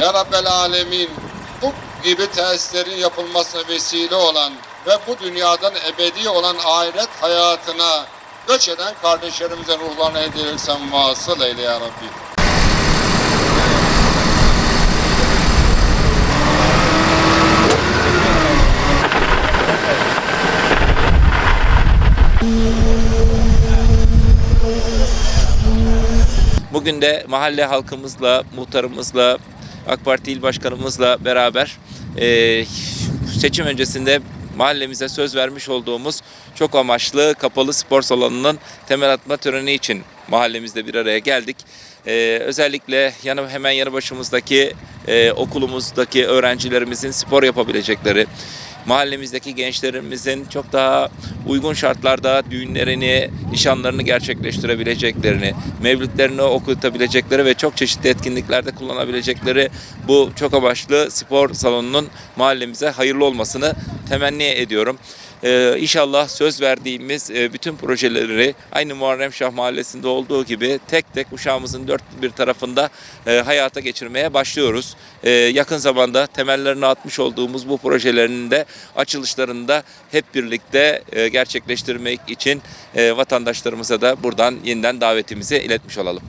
Ya Rabbel Alemin bu gibi tesislerin yapılmasına vesile olan ve bu dünyadan ebedi olan ahiret hayatına göç eden kardeşlerimizin ruhlarına hediye sen vasıl eyle ya Rabbi. Bugün de mahalle halkımızla, muhtarımızla, AK Parti il başkanımızla beraber e, seçim öncesinde mahallemize söz vermiş olduğumuz çok amaçlı kapalı spor salonunun temel atma töreni için mahallemizde bir araya geldik. E, özellikle yanı hemen yanı başımızdaki e, okulumuzdaki öğrencilerimizin spor yapabilecekleri, mahallemizdeki gençlerimizin çok daha uygun şartlarda düğünlerini, nişanlarını gerçekleştirebileceklerini, mevlütlerini okutabilecekleri ve çok çeşitli etkinliklerde kullanabilecekleri bu çok amaçlı spor salonunun mahallemize hayırlı olmasını temenni ediyorum. Ee, inşallah söz verdiğimiz e, bütün projeleri aynı Muharrem Şah Mahallesi'nde olduğu gibi tek tek uşağımızın dört bir tarafında e, hayata geçirmeye başlıyoruz. E, yakın zamanda temellerini atmış olduğumuz bu projelerin de açılışlarını da hep birlikte gerçekleştirmek için e, vatandaşlarımıza da buradan yeniden davetimizi iletmiş olalım.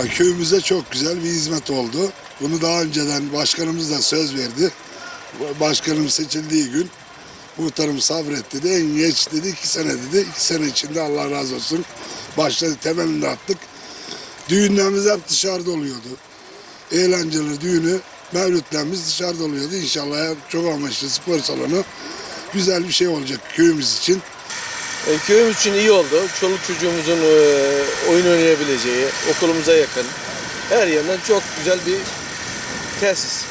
Ya köyümüze çok güzel bir hizmet oldu. Bunu daha önceden başkanımız da söz verdi. Başkanım seçildiği gün muhtarım sabretti dedi. En geç dedi iki sene dedi. İki sene içinde Allah razı olsun. Başladı temelini de attık. Düğünlerimiz hep dışarıda oluyordu. Eğlenceler düğünü mevlütlerimiz dışarıda oluyordu. İnşallah çok amaçlı spor salonu güzel bir şey olacak köyümüz için. E, köyümüz için iyi oldu. Çoluk çocuğumuzun e, oyun oynayabileceği, okulumuza yakın, her yerden çok güzel bir tesis.